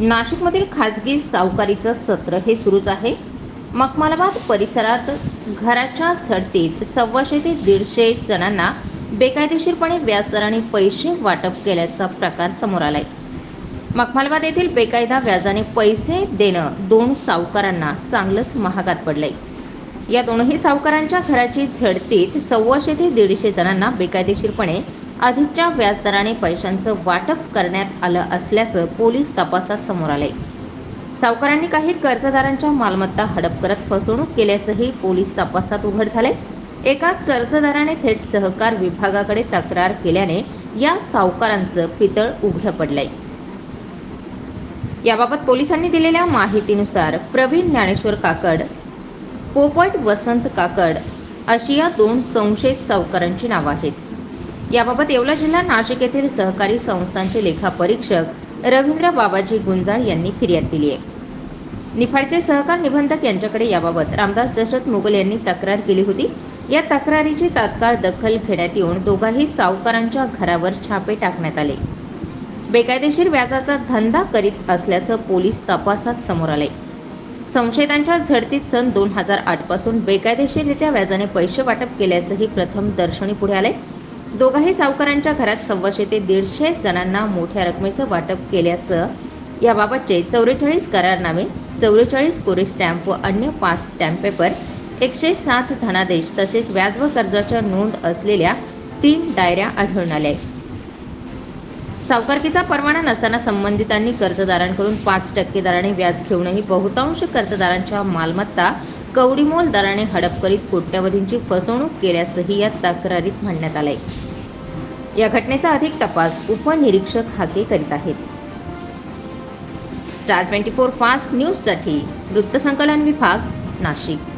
नाशिकमधील खाजगी सावकारीचं सत्र हे सुरूच आहे. मखमालाबाद परिसरात घराच्या झडतीत सव्वाशे ते दीडशे जणांना बेकायदेशीरपणे व्याजदराने पैसे वाटप केल्याचा प्रकार समोर आलाय. मखमालाबाद येथील बेकायदा व्याजाने पैसे देणं दोन सावकारांना चांगलंच महागात पडलंय. या दोनही सावकारांच्या घराची झडतीत सव्वाशे ते दीडशे जणांना बेकायदेशीरपणे अधिकच्या व्याजदराने पैशांचं वाटप करण्यात आलं असल्याचं पोलीस तपासात समोर आले सावकारांनी काही कर्जदारांच्या मालमत्ता हडप करत फसवणूक केल्याचंही पोलीस तपासात उघड झाले एका कर्जदाराने थेट सहकार विभागाकडे तक्रार केल्याने या सावकारांचं पितळ उघडं पडलंय. याबाबत पोलिसांनी दिलेल्या माहितीनुसार प्रवीण ज्ञानेश्वर काकड पोपट वसंत काकड अशी या दोन संशयित सावकारांची नावं आहेत. याबाबत येवला जिल्हा नाशिक येथील सहकारी संस्थांचे लेखापरीक्षक रवींद्र बाबाजी गुंजाळ यांनी फिर्याद दिली आहे. निफाडचे सहकार निबंधक यांच्याकडे याबाबत रामदास दशरथ मुघल यांनी तक्रार केली होती. या तक्रारीची तात्काळ दखल घेण्यात येऊन दोघाही सावकारांच्या घरावर छापे टाकण्यात आले. बेकायदेशीर व्याजाचा धंदा करीत असल्याचं पोलीस तपासात समोर आले संशयितांच्या झडतीत सन दोन हजार आठपासून बेकायदेशीररित्या व्याजाने पैसे वाटप केल्याचंही प्रथम दर्शनी पुढे आले दोघाही सावकारांच्या घरात सव्वाशे ते दीडशे जणांना मोठ्या रकमेचं वाटप केल्याचं याबाबतचे चौवेचाळीस करारनामे चौवेचाळीस कोरे स्टॅम्प व अन्य पाच स्टॅम्प पेपर एकशे सात धनादेश तसेच व्याज व कर्जाच्या नोंद असलेल्या तीन डायऱ्या आढळून आल्या. सावकारकीचा परवाना नसताना संबंधितांनी कर्जदारांकडून पाच टक्के दराने व्याज घेऊनही बहुतांश कर्जदारांच्या मालमत्ता कवडीमोल दराने हडप करीत कोट्यवधींची फसवणूक केल्याचंही या तक्रारीत म्हणण्यात आलंय. या घटनेचा अधिक तपास उपनिरीक्षक हाके करीत आहेत. स्टार ट्वेंटी फोर फास्ट न्यूजसाठी वृत्तसंकलन विभाग नाशिक.